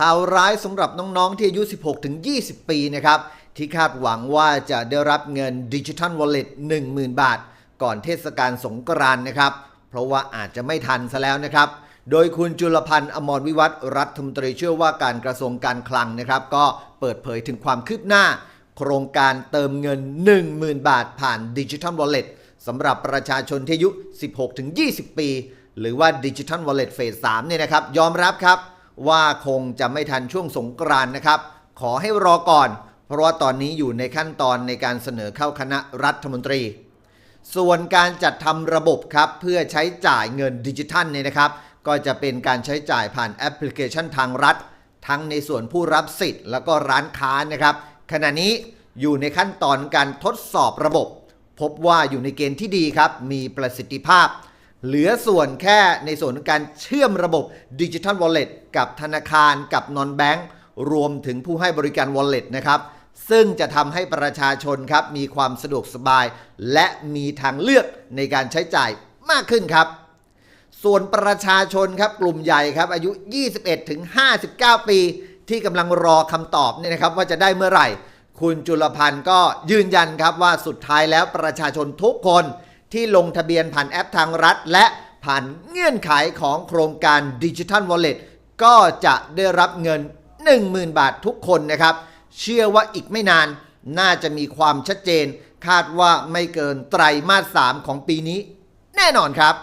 ข่าวร้ายสำหรับน้องๆที่อายุ 16-20 ปีนะครับ ที่คาดหวังว่าจะได้รับเงินดิจิทัลวอลเล็ต10,000 บาท ก่อนเทศกาลสงกรานต์นะครับ เพราะว่าอาจจะไม่ทันซะแล้วนะครับ โดยคุณจุลพันธ์อมรวิวัฒน์รัฐมนตรีเชื่อว่าการกระทรวงการคลังนะครับ ก็เปิดเผยถึงความคืบหน้า โครงการเติมเงิน 10,000 บาทผ่านดิจิทัลวอลเล็ตสำหรับประชาชนที่อายุ 16-20 ปี หรือว่าดิจิทัลวอลเล็ตเฟส3เนี่ยนะครับยอมรับครับ ว่าคงจะไม่ทันช่วงสงกรานนะครับ ขอให้รอก่อน เพราะว่าตอนนี้อยู่ในขั้นตอนในการเสนอเข้าคณะรัฐมนตรี ส่วนการจัดทำระบบครับ เพื่อใช้จ่ายเงินดิจิทัลเนี่ยนะครับ ก็จะเป็นการใช้จ่ายผ่านแอปพลิเคชันทางรัฐ ทั้งในส่วนผู้รับสิทธิ์ แล้วก็ร้านค้านะครับ ขณะนี้อยู่ในขั้นตอนการทดสอบระบบ พบว่าอยู่ในเกณฑ์ที่ดีครับ มีประสิทธิภาพ เหลือส่วนแค่ในส่วนของการเชื่อมระบบดิจิทัลวอลเล็ตกับธนาคารกับนอนแบงก์รวมถึงผู้ให้บริการวอลเล็ตนะครับ ซึ่งจะทำให้ประชาชนครับ มีความสะดวกสบาย และมีทางเลือกในการใช้จ่ายมากขึ้นครับ ส่วนประชาชนครับกลุ่มใหญ่ครับอายุ 21 ถึง 59 ปี ที่กำลังรอคำตอบเนี่ยนะครับ ว่าจะได้เมื่อไหร่ คุณจุลพันธ์ก็ยืนยันครับว่าสุดท้ายแล้วประชาชนทุกคน ที่ลงทะเบียนผ่านแอปทางรัฐ และผ่านเงื่อนไขของโครงการดิจิทัลวอลเล็ตก็จะได้รับเงิน 10,000 บาททุกคนนะครับ เชื่อว่าอีกไม่นานน่าจะมีความชัดเจน คาดว่าไม่เกินไตรมาส 3 ของปีนี้ แน่นอนครับ